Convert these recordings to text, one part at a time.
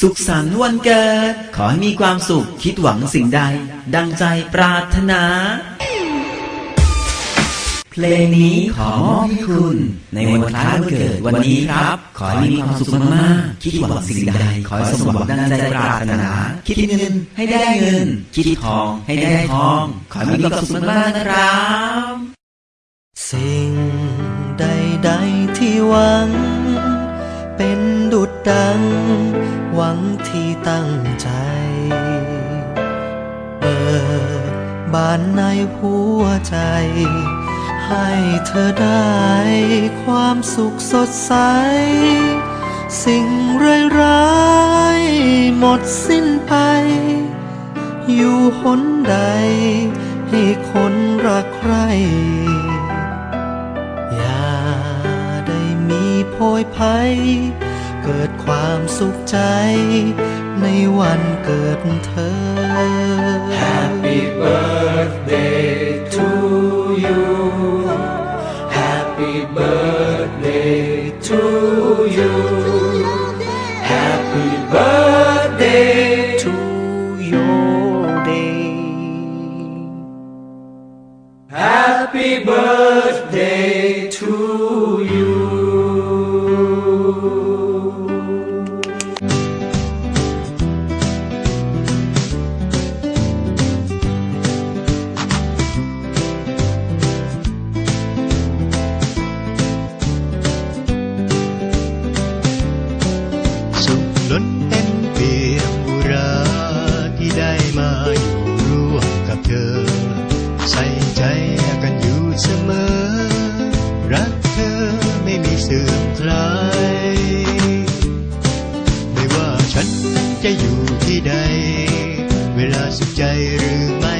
สุขสันต์วันเกิด ขอให้มีความสุขคิดหวังสิ่งใด ดังใจปรารถนา เพลงนี้ขอมอบให้คุณ ในวันคล้ายวันเกิดวันนี้ครับ ขอให้มีความสุขมากๆ คิดหวังสิ่งใด ขอให้สมหวังดังใจปรารถนา คิดเงินให้ได้เงิน คิดทองให้ได้ทอง ขอให้มีความสุขมากๆนะครับ สิ่งใด ๆ ที่หวัง เป็นดุดดัง หวังที่ตั้งใจ เปิดบานในหัวใจ ให้เธอได้ความสุขสดใส สิ่งร้ายๆหมดสิ้นไป อยู่หนใด ให้คนรักใคร อย่าได้มีโพยภัย เกิดความสุขใจ ในวันเกิดเธอ Happy birthday to you. Happy birthday to you. Happy birthday to your day Happy birthday อยู่ที่ใด เวลาสุขใจหรือไม่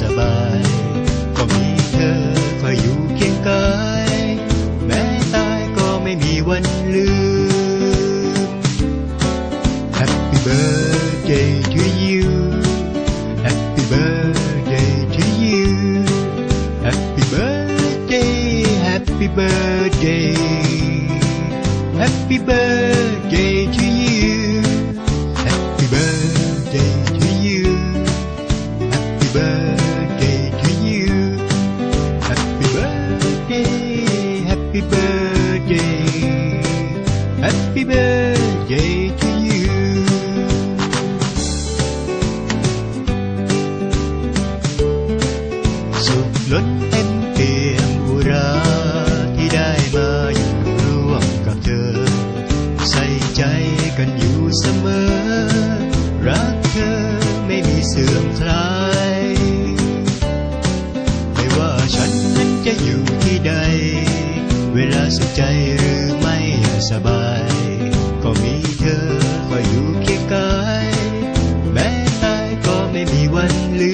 สบาย ก็มีเธอคอยอยู่เคียงกาย แม้ตายก็ไม่มีวันลืม Happy birthday to you Happy birthday to you Happy birthday Happy birthday Happy birthday to you. Birthday to you. Happy birthday to you. Happy birthday Happy birthday Happy birthday to you. So สุข สุขใจหรือไม่สบาย ก็มีเธอคอยอยู่เคียงกาย แม้ตายก็ไม่มีวันลืม